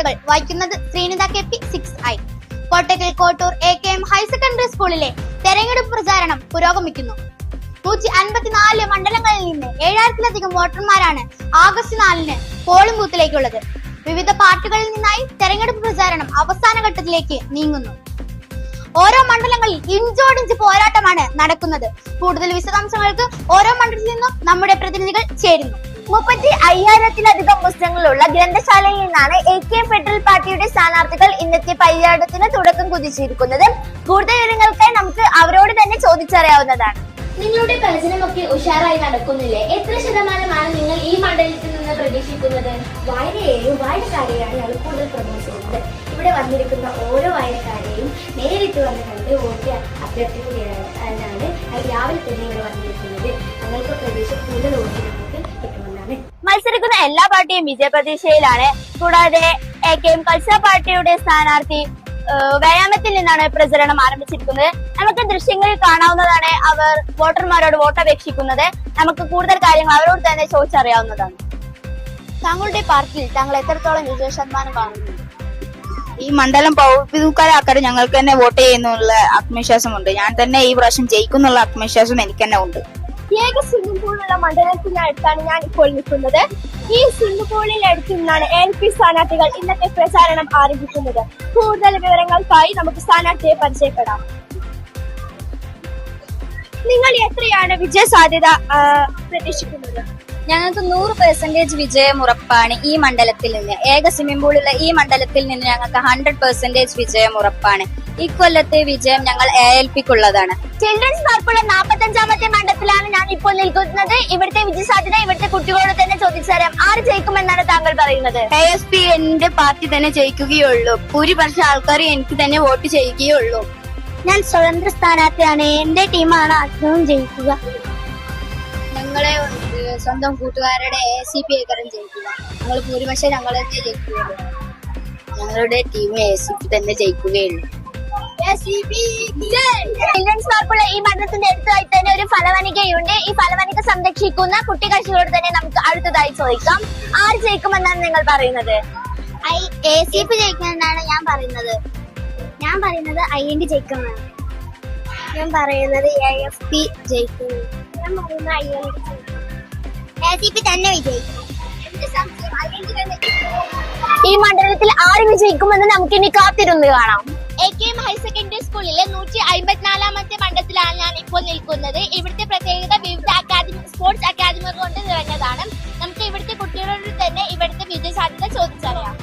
വായിക്കുന്നത് Sreenitha K P six I. Kottakkal Kottoor A K M higher secondary സ്കൂളിലെ തെരഞ്ഞെടുപ്പ് പ്രചാരണം പുരോഗമിക്കുന്നു. നൂറ്റി അൻപത്തിനാല് മണ്ഡലങ്ങളിൽ നിന്ന് ഏഴായിരത്തിലധികം വോട്ടർമാരാണ് ആഗസ്റ്റ് നാലിന് പോളിംഗ് ബൂത്തിലേക്കുള്ളത് വിവിധ പാർട്ടികളിൽ നിന്നായി തെരഞ്ഞെടുപ്പ് പ്രചാരണം അവസാന ഘട്ടത്തിലേക്ക് നീങ്ങുന്നു. ഓരോ മണ്ഡലങ്ങളിൽ ഇഞ്ചോടിഞ്ച് പോരാട്ടമാണ് നടക്കുന്നത്. കൂടുതൽ വിശദാംശങ്ങൾക്ക് ഓരോ മണ്ഡലത്തിൽ നിന്നും നമ്മുടെ പ്രതിനിധികൾ ചേരുന്നു. മുപ്പത്തി അയ്യായിരത്തിലധികം പുസ്തകങ്ങളുള്ള ഗ്രന്ഥശാലയിൽ നിന്നാണ് എ കെ ഫെഡറൽ പാർട്ടിയുടെ സ്ഥാനാർത്ഥികൾ ഇന്നത്തെ പര്യടനത്തിന് തുടക്കം കുതിച്ചിരിക്കുന്നത്. കൂടുതൽ വിവരങ്ങൾക്കായി നമുക്ക് അവരോട് തന്നെ ചോദിച്ചറിയാവുന്നതാണ്. നിങ്ങളുടെ പ്രവചനമൊക്കെ ഉഷാറായി നടക്കുന്നില്ലേ? എത്ര ശതമാനമാണ് നിങ്ങൾ ഈ മണ്ഡലത്തിൽ നിന്ന് പ്രതീക്ഷിക്കുന്നത്? വായനയെയും വായനക്കാരെയാണ് ഞങ്ങൾ കൂടുതൽ ചെയ്യുന്നത് ഇവിടെ വന്നിരിക്കുന്ന ഓരോ വായനക്കാരെയും നേരിട്ട് വന്ന് കണ്ട് വോട്ട് അഭ്യർത്ഥിക്കുകയാണ്. അതിനാണ് രാവിലെ തന്നെ ഇവിടെ വന്നിരിക്കുന്നത് എല്ലാ പാർട്ടിയും വിജയപ്രതീക്ഷയിലാണ്. കൂടാതെ എ കെ എം കൾച്ചർ പാർട്ടിയുടെ സ്ഥാനാർത്ഥി വ്യായാമത്തിൽ നിന്നാണ് പ്രചരണം ആരംഭിച്ചിരിക്കുന്നത്. നമുക്ക് ദൃശ്യങ്ങളിൽ കാണാവുന്നതാണ് അവർ വോട്ടർമാരോട് വോട്ട് അപേക്ഷിക്കുന്നത് നമുക്ക് കൂടുതൽ കാര്യങ്ങൾ അവരോട് തന്നെ ചോദിച്ചറിയാവുന്നതാണ്. താങ്കളുടെ പാർട്ടിയിൽ താങ്കൾ എത്രത്തോളം വിജയ ശതമാനം കാണുന്നു? ഈ മണ്ഡലം പൗരക്കാരാക്കാതെ ഞങ്ങൾക്ക് തന്നെ വോട്ട് ചെയ്യുന്നുള്ള ആത്മവിശ്വാസമുണ്ട്. ഞാൻ തന്നെ ഈ പ്രാവശ്യം ജയിക്കുന്നുള്ള ആത്മവിശ്വാസം എനിക്ക് തന്നെ ഉണ്ട്. ഏക സ്വിമ്മിംഗ് പൂളുള്ള മണ്ഡലത്തിനടുത്താണ് ഞാൻ ഇപ്പോൾ നിൽക്കുന്നത്. ഈ സ്വിമ്മിംഗ് പൂളിനടുത്ത് നിന്നാണ് എൽ പി സ്ഥാനാർത്ഥികൾ ഇന്നത്തെ പ്രചാരണം ആരംഭിക്കുന്നത്. കൂടുതൽ വിവരങ്ങൾക്കായി നമുക്ക് സ്ഥാനാർത്ഥിയെ പരിചയപ്പെടാം. നിങ്ങൾ എത്രയാണ് വിജയ സാധ്യത പ്രതീക്ഷിക്കുന്നത്? ഞങ്ങൾക്ക് നൂറ് പെർസെന്റേജ് വിജയം ഉറപ്പാണ് ഈ മണ്ഡലത്തിൽ നിന്ന്. ഏക സ്വിമ്മിംഗ് പൂളുള്ള ഈ മണ്ഡലത്തിൽ നിന്ന് ഞങ്ങൾക്ക് ഹൺഡ്രഡ് പെർസെന്റേജ് വിജയം ഉറപ്പാണ്. ഈ കൊല്ലത്തെ വിജയം ഞങ്ങൾ എ എൽ പിക്കുള്ളതാണ് ചിൽഡ്രൻസ് പാർക്കുള്ള നാൽപ്പത്തഞ്ചാമത്തെ ഇപ്പോൾ നിൽക്കുന്നത് ഇവിടുത്തെ വിജയ സാധ്യത ഇവിടുത്തെ കുട്ടികളോട് തന്നെ ചോദിച്ചറിയാം ആര് ജയിക്കുമെന്നാണ് താങ്കൾ പറയുന്നത്? എ എസ് പി എന്റെ പാർട്ടി തന്നെ ജയിക്കുകയുള്ളൂ. ഭൂരിപക്ഷം ആൾക്കാർ എനിക്ക് തന്നെ വോട്ട് ചെയ്യുകയുള്ളൂ. ഞാൻ സ്വതന്ത്ര സ്ഥാനാർത്ഥിയാണ്. എന്റെ ടീമാണ് അധികവും ജയിക്കുക. ഞങ്ങളെ സ്വന്തം കൂട്ടുകാരുടെ എ സി പി ഏക്കറും ജയിക്കുക. ഞങ്ങൾ ഭൂരിപക്ഷം ഞങ്ങൾ തന്നെ ജയിക്കുകയുള്ളൂ. ഞങ്ങളുടെ ടീം എ സി പി തന്നെ ജയിക്കുകയുള്ളൂ. ചിൽഡ്രൻസ് പാർക്കുള്ള ഈ മരണത്തിന്റെ അടുത്തായി തന്നെ ഒരു ഫലവനികയുണ്ട്. ഈ ഫലവനിക സംരക്ഷിക്കുന്ന കുട്ടികക്ഷികളോട് തന്നെ നമുക്ക് അടുത്തതായി ചോദിക്കാം. ആര് ജയിക്കുമെന്നാണ് നിങ്ങൾ പറയുന്നത്? ഐ എ സി പി ജയിക്കുമെന്നാണ് ഞാൻ പറയുന്നത്. ഞാൻ പറയുന്നത് ഐ എൻ ഡി ജയിക്കുമെന്നാണ്. ഞാൻ പറയുന്നത് എ എഫ് പി ജയിക്കുന്നു ഞാൻ പറയുന്നത് I N A C P തന്നെ വിജയിക്കും. ഈ മണ്ഡലത്തിൽ ആര് വിജയിക്കുമെന്ന് നമുക്ക് ഇനി കാത്തിരുന്ന് കാണാം. A K M higher secondary സ്കൂളിലെ നൂറ്റി അമ്പത്തിനാലാമത്തെ മണ്ഡലത്തിലാണ് ഞാൻ ഇപ്പോൾ നിൽക്കുന്നത്. ഇവിടുത്തെ പ്രത്യേകത വിവിധ അക്കാദമി സ്പോർട്സ് അക്കാദമികൾ കൊണ്ട് നിറഞ്ഞതാണ്. നമുക്ക് ഇവിടുത്തെ കുട്ടികളോട് തന്നെ ഇവിടുത്തെ വിജയസാധ്യത ചോദിച്ചറിയാം.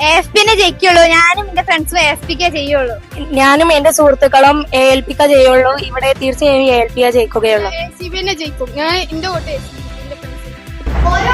എഫ് പിന്നെ ജയിക്കുള്ളൂ. ഞാനും എന്റെ ഫ്രണ്ട്സും എഫ് പിക്കേ ചെയ്യുള്ളൂ. ഞാനും എന്റെ സുഹൃത്തുക്കളും എ എൽ പിക്ക ചെയ്യുള്ളൂ. ഇവിടെ തീർച്ചയായും എ എൽ പി ജയിക്കുകയുള്ളൂ. ജയിക്കും. ഞാൻ എന്റെ ഓരോ